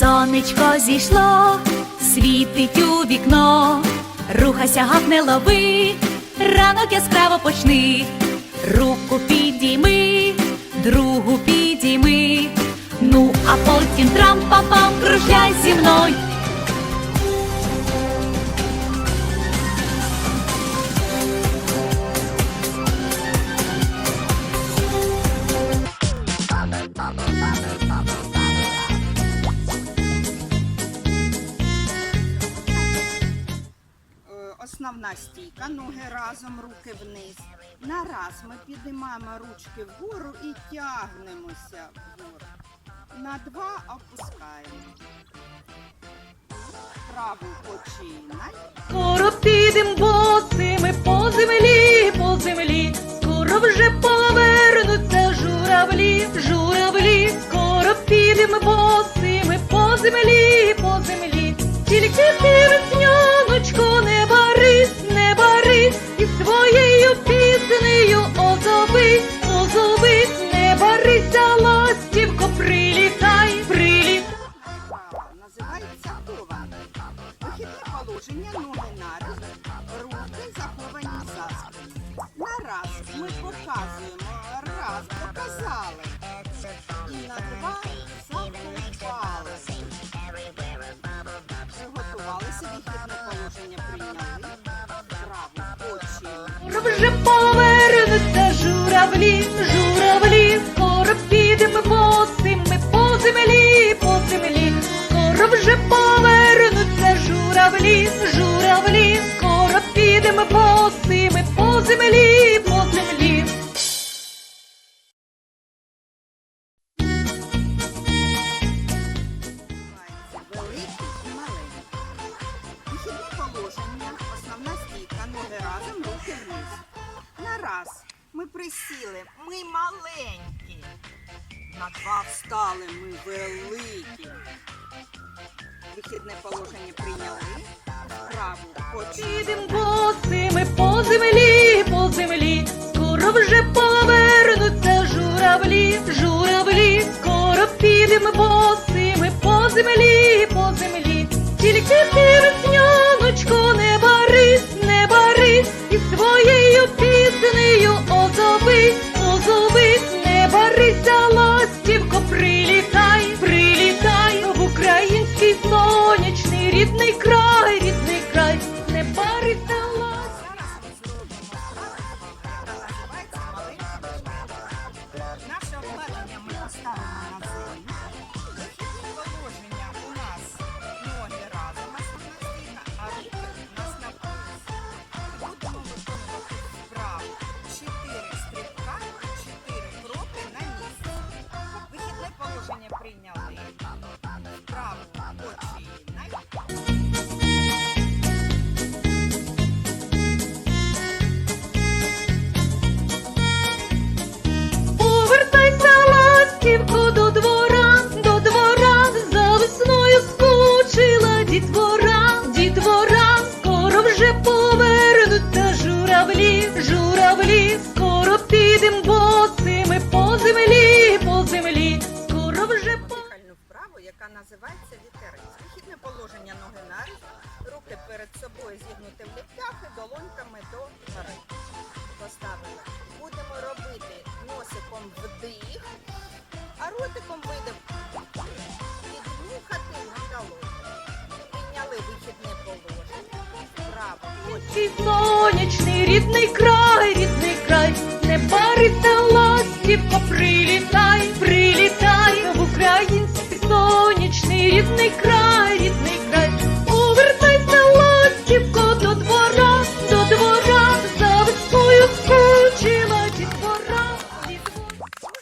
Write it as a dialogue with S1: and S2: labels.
S1: Сонечко зійшло, світить у вікно, рухайся, гав не лови, ранок яскраво почни, руку підійми, другу підійми, ну а потім трам-пам-пам кружляй
S2: Основна стійка, ноги разом, руки вниз. На раз ми піднімаємо ручки вгору і тягнемося вгору. На два опускаємо. Праву починай.
S3: Скоро підем босими по землі, по землі, скоро вже повернуться журавлі, журавлі, скоро підем босими по землі, по землі, тільки
S2: нараз, руки заховані за спину. На раз ми показуємо. Раз, показали. І на два заховали. Приготувалися, вихідне положення прийняли. Праву очі.
S3: Скоро вже повернуться журавлі, журавлі,
S2: присіли, ми маленькі. На два встали, ми великі. Вихідне положення прийняли. Праву.
S3: Підем босими по землі, по землі, скоро вже повернуться журавлі, журавлі, скоро підем босими по землі, по землі, тільки ти рідний край, підем босими по землі, по землі, скоро вже по...
S2: дихальну вправу, яка називається вітерець. Вихідне положення ноги наріз, руки перед собою зігнуті в ліктях і долоньками до гори. Поставили. Будемо робити носиком вдих, а ротиком видих. Піднюхати на долоні. Підняли вихідне положення. Вправо.
S3: Сонячний рідний край, пари та ласківко прилітай, прилітай в український сонячний рідний край.